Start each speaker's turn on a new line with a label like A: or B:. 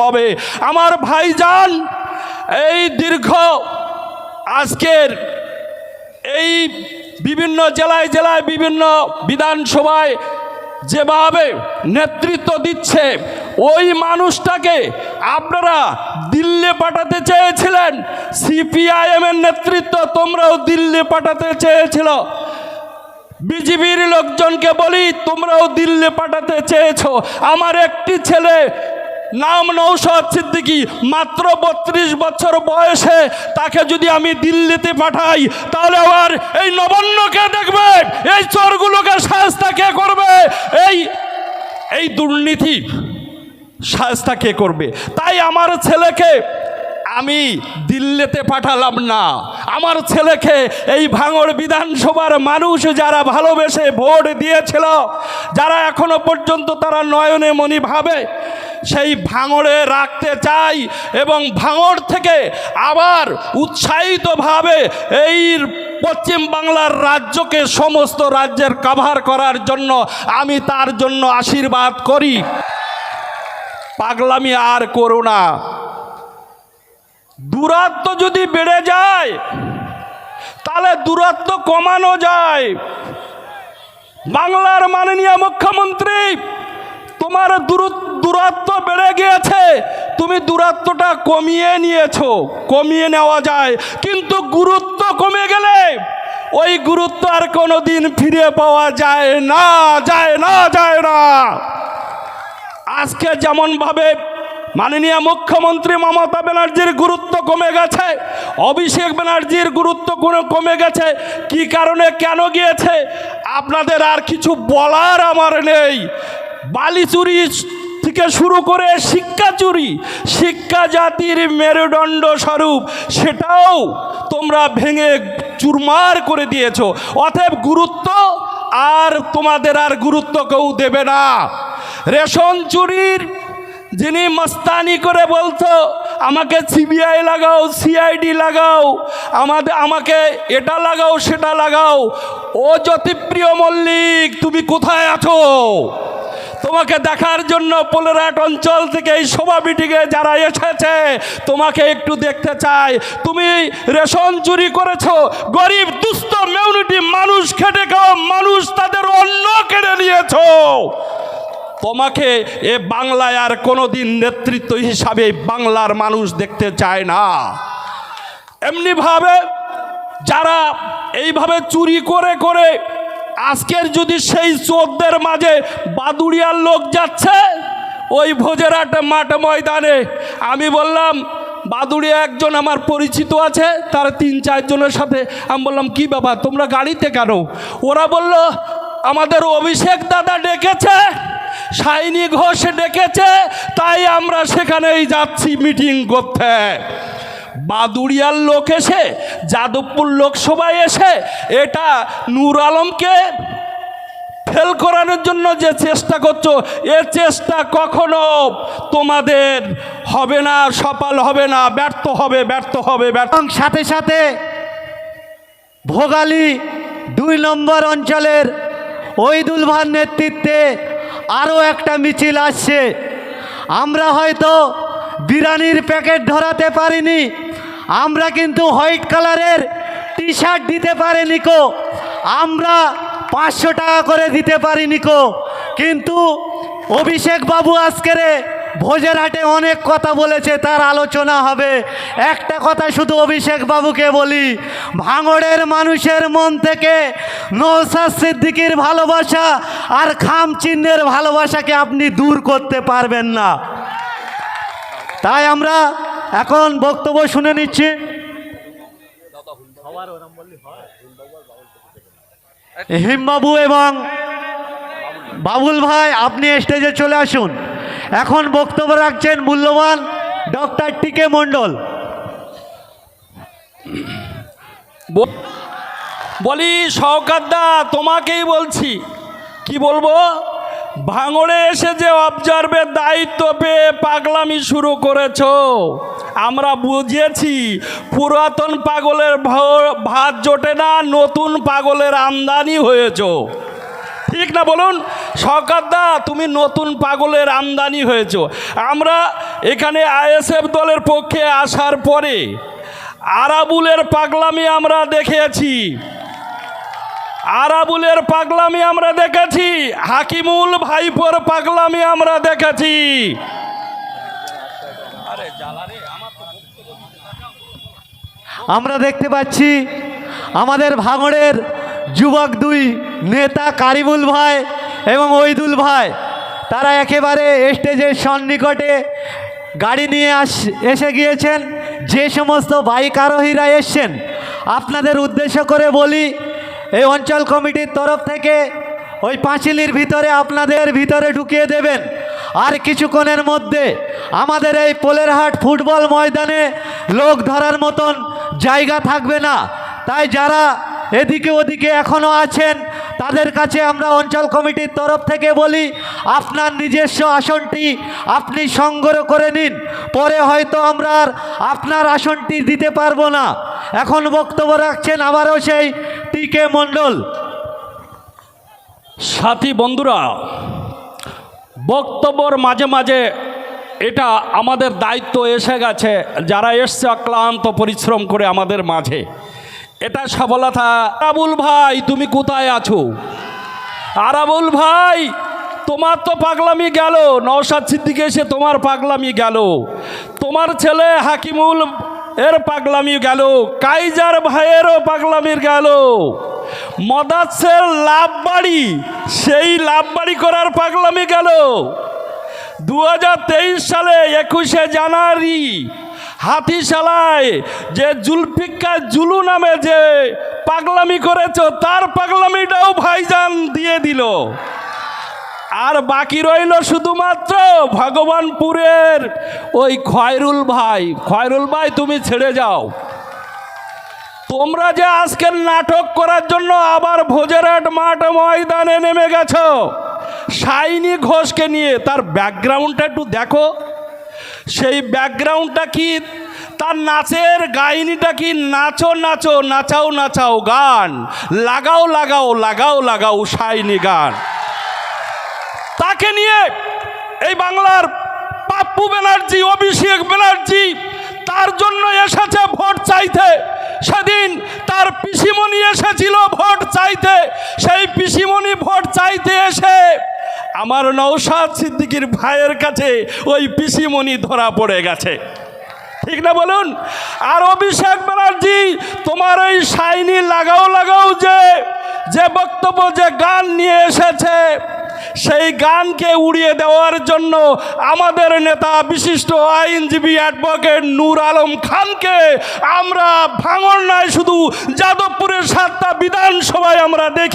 A: হবে। আমার ভাইজান, এই দীর্ঘ আজকের এই বিভিন্ন জেলায় জেলায় বিভিন্ন বিধানসভায় যেভাবে নেতৃত্ব দিচ্ছে, ওই মানুষটাকে আপনারা দিল্লি পাঠাতে চেয়েছিলেন। সিপিআইএমের নেতৃত্ব তোমরাও দিল্লি পাঠাতে চেয়েছিল। বিজেপির লোকজনকে বলি, তোমরাও দিল্লি পাঠাতে চেয়েছো। আমার একটি ছেলে নাম নৌশদ সিদ্দিকি, মাত্র বত্রিশ বছর বয়সে তাকে যদি আমি দিল্লিতে পাঠাই, তাহলে আবার এই নবান্নকে দেখবে, এই চোরগুলোকে সাহসটা কে করবে? এই এই দুর্নীতি সাহসটা কে করবে? তাই আমার ছেলেকে আমি দিল্লিতে পাঠালাম না। আমার ছেলেকে এই ভাঙড় বিধানসভার মানুষ যারা ভালোবেসে ভোট দিয়েছিল, যারা এখনও পর্যন্ত তারা নয়নে মনি ভাবে সেই ভাঙড়ে রাখতে চাই এবং ভাঙড় থেকে আবার উৎসাহিতভাবে এই পশ্চিম বাংলার রাজ্যকে সমস্ত রাজ্যের কাভার করার জন্য আমি তার জন্য আশীর্বাদ করি। পাগলামি আর করো না। দূরত্ব যদি বেড়ে যায়, তাহলে দূরত্ব কমানো যায়। বাংলার মাননীয় মুখ্যমন্ত্রী তোমার দূরত্ব বেড়ে গিয়েছে। তুমি দূরত্বটা কমিয়ে নিয়েছো, কমিয়ে নেওয়া যায়। কিন্তু গুরুত্ব কমে গেলে ওই গুরুত্ব আর কোনো দিন ফিরে পাওয়া যায় না যায় না যায় না। আজকে যেমনভাবে মাননীয় মুখ্যমন্ত্রী মমতা ব্যানার্জির গুরুত্ব কমে গেছে, অভিষেক ব্যানার্জির গুরুত্ব কোনো কমে গেছে, কি কারণে কেন গিয়েছে, আপনাদের আর কিছু বলার আমার নেই। বালি চুরি থেকে শুরু করে শিক্ষা চুরি, শিক্ষা জাতির মেরুদণ্ড স্বরূপ, সেটাও তোমরা ভেঙে চুরমার করে দিয়েছ। অতএব গুরুত্ব আর তোমাদের আর গুরুত্ব কেউ দেবে না। রেশন চুরির যিনি মস্তানি করে বলতো, আমাকে সিবিআই লাগাও, সিআইডি লাগাও আমাদের আমাকে এটা লাগাও, সেটা লাগাও। ও জ্যোতিপ্রিয় মল্লিক, তুমি কোথায় আছো? তোমাকে দেখার জন্য পোলেরাট অঞ্চল থেকে এই সভা মিটিংয়ে যারা এসেছে, তোমাকে একটু দেখতে চাই। তুমি রেশন চুরি করেছ, গরিব, দুস্থ, মেউনিটি মানুষ খেটে খাওয়া মানুষ তাদের অন্ন কেড়ে নিয়েছো। তোমাকে এ বাংলায় আর কোনোদিন নেতৃত্ব হিসাবে বাংলার মানুষ দেখতে চায় না। এমনিভাবে যারা এইভাবে চুরি করে করে আজকের যদি সেই চোরদের মাঝে বাদুড়িয়ার লোক যাচ্ছে, ওই ভোজেরাট মাঠ ময়দানে, আমি বললাম, বাদুড়িয়া একজন আমার পরিচিত আছে, তার তিন চারজনের সাথে। আমি বললাম, কি বাবা তোমরা গাড়িতে কেন? ওরা বলল, আমাদের অভিষেক দাদা ডেকেছে, সাইনি ঘোষ ডেকেছে, তাই আমরা সেখানেই যাচ্ছি মিটিং করতে। বাদুড়িয়ার লোক এসে যাদবপুর লোকসভায় এসে এটা নূর আলমকে ফেল করানোর জন্য যে চেষ্টা করছ, এ চেষ্টা কখনো তোমাদের হবে না, সফল হবে না, ব্যর্থ হবে ব্যর্থ হবে, ব্যর্থ
B: সাথে সাথে ভোগালী দুই নম্বর অঞ্চলের ওইদুল ভার নেতৃত্বে আরও একটা মিছিল আসছে। আমরা হয়তো বিরিয়ানির প্যাকেট ধরাতে পারিনি আমরা কিন্তু হোয়াইট কালারের টি শার্ট দিতে পারিনি কো আমরা পাঁচশো টাকা করে দিতে পারিনি কো কিন্তু অভিষেক বাবু আজকেরে ভোজের হাটে অনেক কথা বলেছে, তার আলোচনা হবে। একটা কথা শুধু অভিষেক বাবুকে বলি, ভাঙড়ের মানুষের মন থেকে নৌসাদ সিদ্দিকির ভালোবাসা আর খাম চিহ্নের ভালোবাসাকে আপনি দূর করতে পারবেন না। তাই আমরা এখন বক্তব্য শুনে নিচ্ছি। হিমবাবু এবং বাবুল ভাই, আপনি স্টেজে চলে আসুন। এখন বক্তব্য রাখছেন মূল্যবান ডক্টর টিকে মণ্ডল।
A: বলি সৌকাদ্দা তোমাকেই বলছি। কি বলব? ভাঙড়ে এসে যে অবজার্ভের দায়িত্ব পেয়ে পাগলামি শুরু করেছ। আমরা বুঝিয়েছি, পুরাতন পাগলের ভাত জোটে না, নতুন পাগলের আমদানি হয়েছ। ঠিক না বলুন? সরকারদা তুমি নতুন পাগলের আমদানি হয়েছ। আমরা এখানে আইএসএফ দলের পক্ষে আসার পরে আরাবুলের পাগলামি আমরা দেখেছি। আরাবুলের পাগলামি আমরা দেখেছি। হাকিমুল ভাইপোর পাগলামি আমরা দেখেছি।
B: আমরা দেখতে পাচ্ছি আমাদের ভাঙড়ের যুবক দুই নেতা কারিমুল ভাই এবং ওইদুল ভাই। তারা একেবারে স্টেজের সন্নিকটে গাড়ি নিয়ে আস, এসে গিয়েছেন। যে সমস্ত বাইক আরোহীরা এসছেন, আপনাদের উদ্দেশ্য করে বলি, এই অঞ্চল কমিটির তরফ থেকে ওই পাঁচিলির ভিতরে আপনাদের ভিতরে ঢুকিয়ে দেবেন। আর কিছুক্ষণের মধ্যে আমাদের এই পোলেরহাট ফুটবল ময়দানে লোক ধরার মতন জায়গা থাকবে না। তাই যারা এদিকে ওদিকে এখনও আছেন, তাদের কাছে আমরা অঞ্চল কমিটির তরফ থেকে বলি, আপনার নিজস্ব আসনটি আপনি সংগ্রহ করে নিন। পরে হয়তো আমরা আর আপনার আসনটি দিতে পারব না। এখন বক্তব্য রাখছেন আবারও সেই টিকে মণ্ডল।
A: সাথী বন্ধুরা, বক্তব্যর মাঝে মাঝে এটা আমাদের দায়িত্ব এসে গেছে, যারা এসছে অক্লান্ত পরিশ্রম করে আমাদের মাঝে। এটা সফলতা। আরাবুল ভাই, তুমি কোথায় আছো? আরাবুল ভাই, তোমার তো পাগলামি গেল। নওশাদ সিদ্দিকে এসে তোমার পাগলামি গেল। তোমার ছেলে হাকিমুল এর পাগলামি গেল। কাইজার ভাইয়েরও পাগলামির গেল। মদাসের লাভ বাড়ি সেই লাভ বাড়ি করার পাগলামি গেল। দু হাজার তেইশ সালে একুশে জানুয়ারি হাতিশালায় যে জুলফিকা জুলু নামে যে পাগলামি করেছ, তার পাগলামিটাও ভাইজান দিয়ে দিল। আর বাকি রইল শুধুমাত্র ভগবানপুরের ওই খয়রুল ভাই। খয়রুল ভাই, তুমি ছেড়ে যাও। তোমরা যে আজকের নাটক করার জন্য আবার ভোজেরহাট মাঠ ময়দানে নেমে গেছো সাইনি ঘোষকে নিয়ে তার ব্যাকগ্রাউন্ডটা একটু দেখো। সেই ব্যাকগ্রাউন্ডটা কি? তার নাচের গাইনিটা কি? নাচো নাচো, নাচাও নাচাও গান। লাগাও লাগাও লাগাও লাগাও সাইনি গান। তাকে নিয়ে এই বাংলার পাপ্পু ব্যানার্জি, অভিষেক ব্যানার্জি, তার জন্য এসেছে ভোট চাইতে। সেদিন তার পিসিমণি এসেছিল ভোট চাইতে। সেই পিসিমণি ভোট চাইতে এসে আমার নৌসাদ সিদ্দিকির ভাইয়ের কাছে ওই পিসিমণি ধরা পড়ে গেছে। ঠিক না বলুন? আর অভিষেক ব্যানার্জি, তোমার ওই সাইনি লাগাও লাগাও যে যে বক্তব্য, যে গান নিয়ে এসেছে, সেই গানকে উড়িয়ে দেওয়ার জন্য আমাদের নেতা, বিশিষ্ট আইনজীবী অ্যাডভোকেট নূর আলম খানকে আমরা ভাঙন নয় শুধু যাদবপুরের সাতটা বিধানসভায় আমরা দেখি।